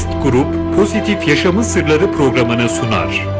Nest Grup Pozitif Yaşamın Sırları programını sunar.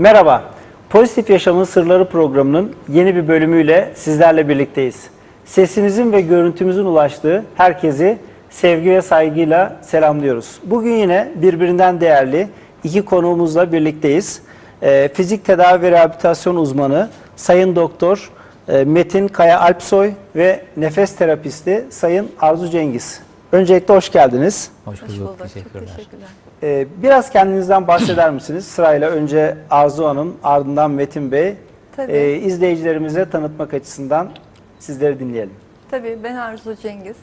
Merhaba, Pozitif Yaşamın Sırları programının yeni bir bölümüyle sizlerle birlikteyiz. Sesimizin ve görüntümüzün ulaştığı herkesi sevgi ve saygıyla selamlıyoruz. Bugün yine birbirinden değerli iki konuğumuzla birlikteyiz. Ee, fizik tedavi ve rehabilitasyon uzmanı Sayın Doktor e, Metin Kaya Alpsoy ve nefes terapisti Sayın Arzu Cengiz. Öncelikle hoş geldiniz. Hoş Hoş bulduk. bulduk. Teşekkürler. Çok teşekkürler. Ee, biraz kendinizden bahseder misiniz? Sırayla önce Arzu Hanım, ardından Metin Bey. Tabii. Ee, izleyicilerimize tanıtmak açısından sizleri dinleyelim. Tabii ben Arzu Cengiz.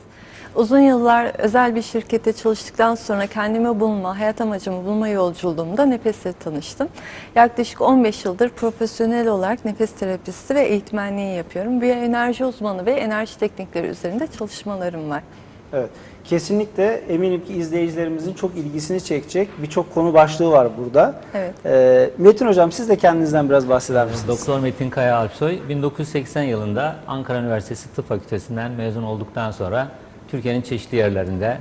Uzun yıllar özel bir şirkette çalıştıktan sonra kendimi bulma, hayat amacımı bulma yolculuğumda nefesle tanıştım. Yaklaşık 15 yıldır profesyonel olarak nefes terapisti ve eğitmenliği yapıyorum. Bir enerji uzmanı ve enerji teknikleri üzerinde çalışmalarım var. Evet. Kesinlikle eminim ki izleyicilerimizin çok ilgisini çekecek birçok konu başlığı var burada. Evet. Ee, Metin Hocam siz de kendinizden biraz bahseder misiniz? Doktor Metin Kaya Alpsoy 1980 yılında Ankara Üniversitesi Tıp Fakültesinden mezun olduktan sonra Türkiye'nin çeşitli yerlerinde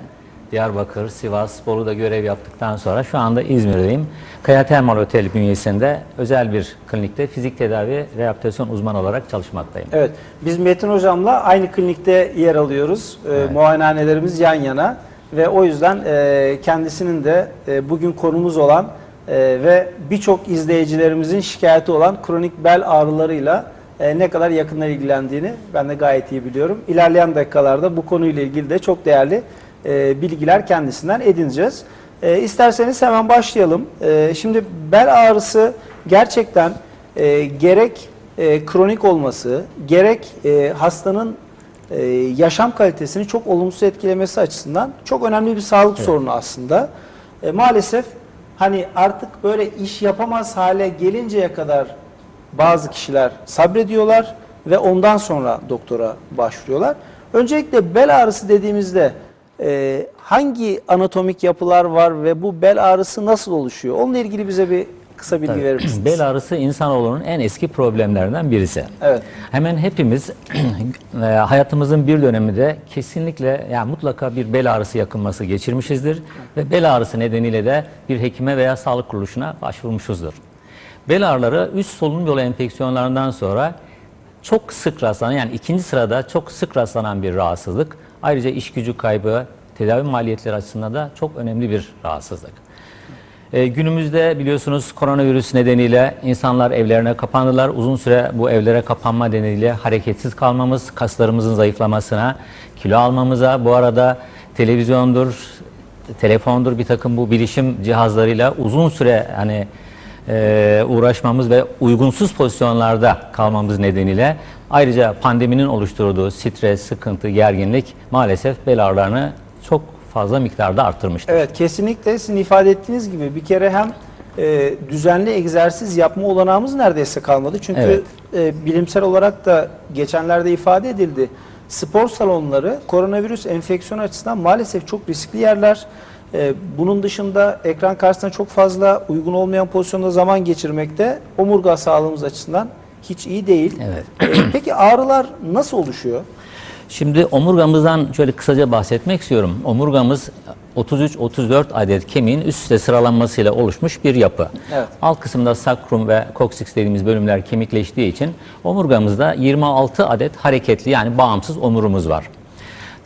Diyarbakır, Sivas, Bolu'da görev yaptıktan sonra şu anda İzmir'deyim. Kaya Termal Otel bünyesinde özel bir klinikte fizik tedavi rehabilitasyon uzmanı olarak çalışmaktayım. Evet. Biz Metin Hocam'la aynı klinikte yer alıyoruz. Ee, Muayenehanelerimiz yan yana ve o yüzden e, kendisinin de e, bugün konumuz olan e, ve birçok izleyicilerimizin şikayeti olan kronik bel ağrılarıyla e, ne kadar yakından ilgilendiğini ben de gayet iyi biliyorum. İlerleyen dakikalarda bu konuyla ilgili de çok değerli e, bilgiler kendisinden edineceğiz. E, isterseniz hemen başlayalım. E, şimdi bel ağrısı gerçekten e, gerek e, kronik olması, gerek e, hastanın e, yaşam kalitesini çok olumsuz etkilemesi açısından çok önemli bir sağlık sorunu aslında. E, maalesef hani artık böyle iş yapamaz hale gelinceye kadar bazı kişiler sabrediyorlar ve ondan sonra doktora başvuruyorlar. Öncelikle bel ağrısı dediğimizde e, hangi anatomik yapılar var ve bu bel ağrısı nasıl oluşuyor? Onunla ilgili bize bir kısa bilgi verir misiniz? Bel ağrısı insanoğlunun en eski problemlerinden birisi. Evet. Hemen hepimiz e, hayatımızın bir döneminde kesinlikle yani mutlaka bir bel ağrısı yakınması geçirmişizdir ve bel ağrısı nedeniyle de bir hekime veya sağlık kuruluşuna başvurmuşuzdur. Bel ağrıları üst solunum yolu enfeksiyonlarından sonra çok sık rastlanan yani ikinci sırada çok sık rastlanan bir rahatsızlık. Ayrıca iş gücü kaybı, tedavi maliyetleri açısından da çok önemli bir rahatsızlık. E, günümüzde biliyorsunuz koronavirüs nedeniyle insanlar evlerine kapandılar. Uzun süre bu evlere kapanma nedeniyle hareketsiz kalmamız, kaslarımızın zayıflamasına, kilo almamıza, bu arada televizyondur, telefondur bir takım bu bilişim cihazlarıyla uzun süre hani e, uğraşmamız ve uygunsuz pozisyonlarda kalmamız nedeniyle ayrıca pandeminin oluşturduğu stres, sıkıntı, gerginlik maalesef bel ağrılarını çok fazla miktarda arttırmıştır. Evet kesinlikle sizin ifade ettiğiniz gibi bir kere hem e, düzenli egzersiz yapma olanağımız neredeyse kalmadı. Çünkü Evet. e, bilimsel olarak da geçenlerde ifade edildi. Spor salonları koronavirüs enfeksiyonu açısından maalesef çok riskli yerler. E, bunun dışında ekran karşısında çok fazla uygun olmayan pozisyonda zaman geçirmekte omurga sağlığımız açısından hiç iyi değil. Evet. E, peki ağrılar nasıl oluşuyor? Şimdi omurgamızdan şöyle kısaca bahsetmek istiyorum. Omurgamız 33-34 adet kemiğin üst üste sıralanmasıyla oluşmuş bir yapı. Evet. Alt kısımda sakrum ve koksix dediğimiz bölümler kemikleştiği için omurgamızda 26 adet hareketli yani bağımsız omurumuz var.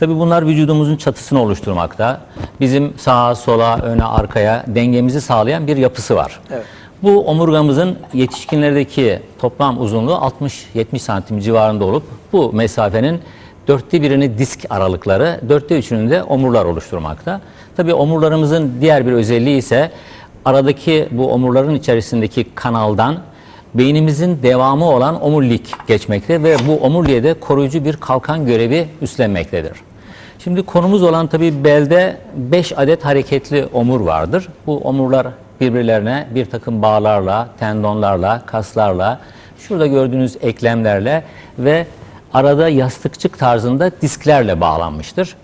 Tabii bunlar vücudumuzun çatısını oluşturmakta. Bizim sağa, sola, öne, arkaya dengemizi sağlayan bir yapısı var. Evet. Bu omurgamızın yetişkinlerdeki toplam uzunluğu 60-70 santim civarında olup bu mesafenin dörtte birini disk aralıkları, dörtte üçünün de omurlar oluşturmakta. Tabii omurlarımızın diğer bir özelliği ise aradaki bu omurların içerisindeki kanaldan beynimizin devamı olan omurilik geçmekte ve bu omuriliğe de koruyucu bir kalkan görevi üstlenmektedir. Şimdi konumuz olan tabii belde 5 adet hareketli omur vardır. Bu omurlar birbirlerine bir takım bağlarla, tendonlarla, kaslarla, şurada gördüğünüz eklemlerle ve arada yastıkçık tarzında disklerle bağlanmıştır.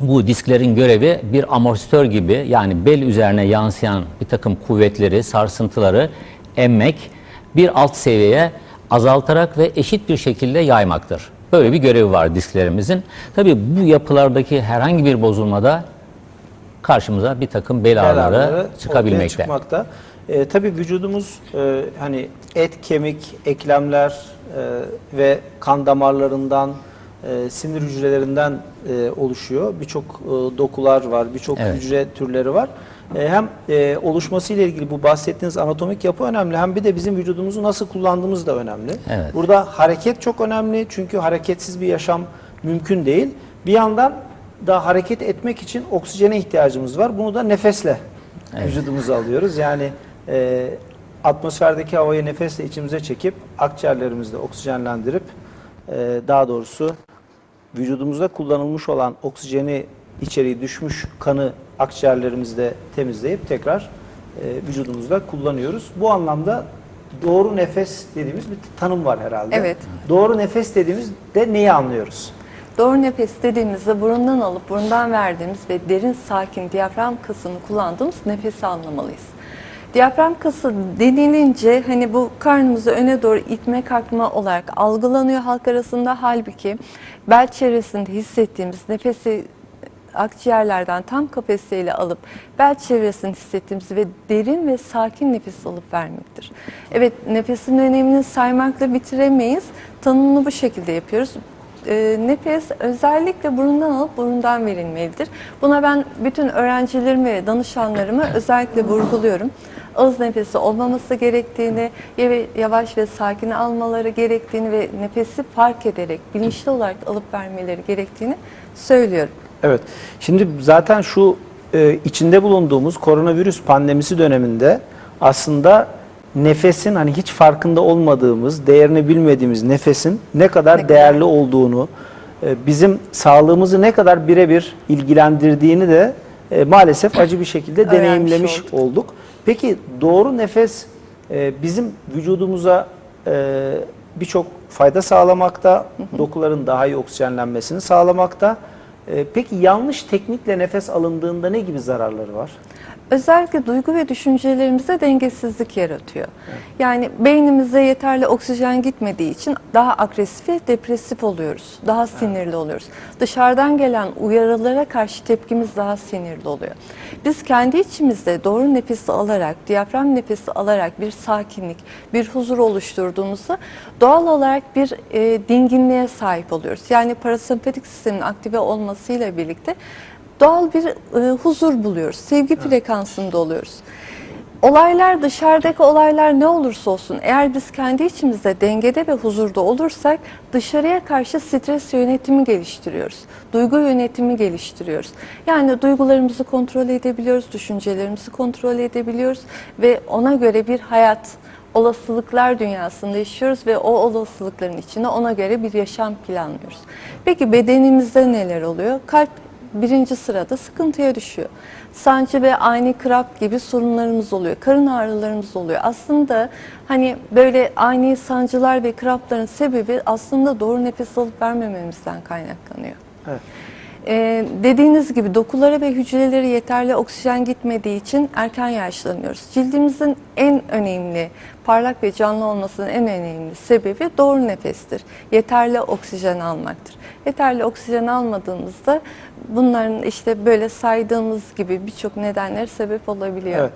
Bu disklerin görevi bir amortisör gibi yani bel üzerine yansıyan bir takım kuvvetleri, sarsıntıları emmek, bir alt seviyeye azaltarak ve eşit bir şekilde yaymaktır. Böyle bir görevi var disklerimizin. Tabii bu yapılardaki herhangi bir bozulmada karşımıza bir takım bel ağrıları çıkabilmekte. çıkmakta. E, tabii vücudumuz e, hani et, kemik, eklemler e, ve kan damarlarından, e, sinir hücrelerinden e, oluşuyor. Birçok e, dokular var, birçok Evet. hücre türleri var. E, hem e, oluşması ile ilgili bu bahsettiğiniz anatomik yapı önemli hem bir de bizim vücudumuzu nasıl kullandığımız da önemli. Evet. Burada hareket çok önemli çünkü hareketsiz bir yaşam mümkün değil. Bir yandan da hareket etmek için oksijene ihtiyacımız var. Bunu da nefesle vücudumuza alıyoruz. Yani e, atmosferdeki havayı nefesle içimize çekip akciğerlerimizde oksijenlendirip e, daha doğrusu vücudumuzda kullanılmış olan oksijeni içeriği düşmüş kanı akciğerlerimizde temizleyip tekrar e, vücudumuzda kullanıyoruz. Bu anlamda doğru nefes dediğimiz bir tanım var herhalde. Evet. Doğru nefes dediğimizde neyi anlıyoruz? Doğru nefes dediğimizde burundan alıp burundan verdiğimiz ve derin sakin diyafram kasını kullandığımız nefesi anlamalıyız. Diyafram kası denilince hani bu karnımızı öne doğru itme kalkma olarak algılanıyor halk arasında. Halbuki bel çevresinde hissettiğimiz nefesi akciğerlerden tam kapasiteyle alıp bel çevresini hissettiğimiz ve derin ve sakin nefes alıp vermektir. Evet nefesin önemini saymakla bitiremeyiz. Tanımını bu şekilde yapıyoruz. E, nefes özellikle burundan alıp burundan verilmelidir. Buna ben bütün öğrencilerime ve danışanlarıma özellikle vurguluyorum. Ağız nefesi olmaması gerektiğini, yava- yavaş ve sakin almaları gerektiğini ve nefesi fark ederek bilinçli olarak alıp vermeleri gerektiğini söylüyorum. Evet. Şimdi zaten şu e, içinde bulunduğumuz koronavirüs pandemisi döneminde aslında nefesin hani hiç farkında olmadığımız, değerini bilmediğimiz nefesin ne kadar Ne kadar- değerli olduğunu, e, bizim sağlığımızı ne kadar birebir ilgilendirdiğini de e, maalesef acı bir şekilde Öğrenmiş deneyimlemiş olduk. olduk. Peki doğru nefes e, bizim vücudumuza birçok fayda sağlamakta, dokuların daha iyi oksijenlenmesini sağlamakta. Peki yanlış teknikle nefes alındığında ne gibi zararları var? Özellikle duygu ve düşüncelerimizde dengesizlik yaratıyor. Yani beynimize yeterli oksijen gitmediği için daha agresif ve depresif oluyoruz. Daha sinirli oluyoruz. Dışarıdan gelen uyarılara karşı tepkimiz daha sinirli oluyor. Biz kendi içimizde doğru nefesi alarak, diyafram nefesi alarak bir sakinlik, bir huzur oluşturduğumuzda doğal olarak bir e, dinginliğe sahip oluyoruz. Yani parasempatik sistemin aktive olmasıyla birlikte doğal bir e, huzur buluyoruz. Sevgi frekansında oluyoruz. Olaylar dışarıdaki olaylar ne olursa olsun eğer biz kendi içimizde dengede ve huzurda olursak dışarıya karşı stres yönetimi geliştiriyoruz. Duygu yönetimi geliştiriyoruz. Yani duygularımızı kontrol edebiliyoruz, düşüncelerimizi kontrol edebiliyoruz ve ona göre bir hayat olasılıklar dünyasında yaşıyoruz ve o olasılıkların içine ona göre bir yaşam planlıyoruz. Peki bedenimizde neler oluyor? Kalp birinci sırada sıkıntıya düşüyor. Sancı ve ani kramp gibi sorunlarımız oluyor. Karın ağrılarımız oluyor. Aslında hani böyle ani sancılar ve krampların sebebi aslında doğru nefes alıp vermememizden kaynaklanıyor. Evet. Ee, dediğiniz gibi dokulara ve hücrelere yeterli oksijen gitmediği için erken yaşlanıyoruz. Cildimizin en önemli, parlak ve canlı olmasının en önemli sebebi doğru nefestir. Yeterli oksijen almaktır. Yeterli oksijen almadığımızda bunların işte böyle saydığımız gibi birçok nedenler sebep olabiliyor. Evet.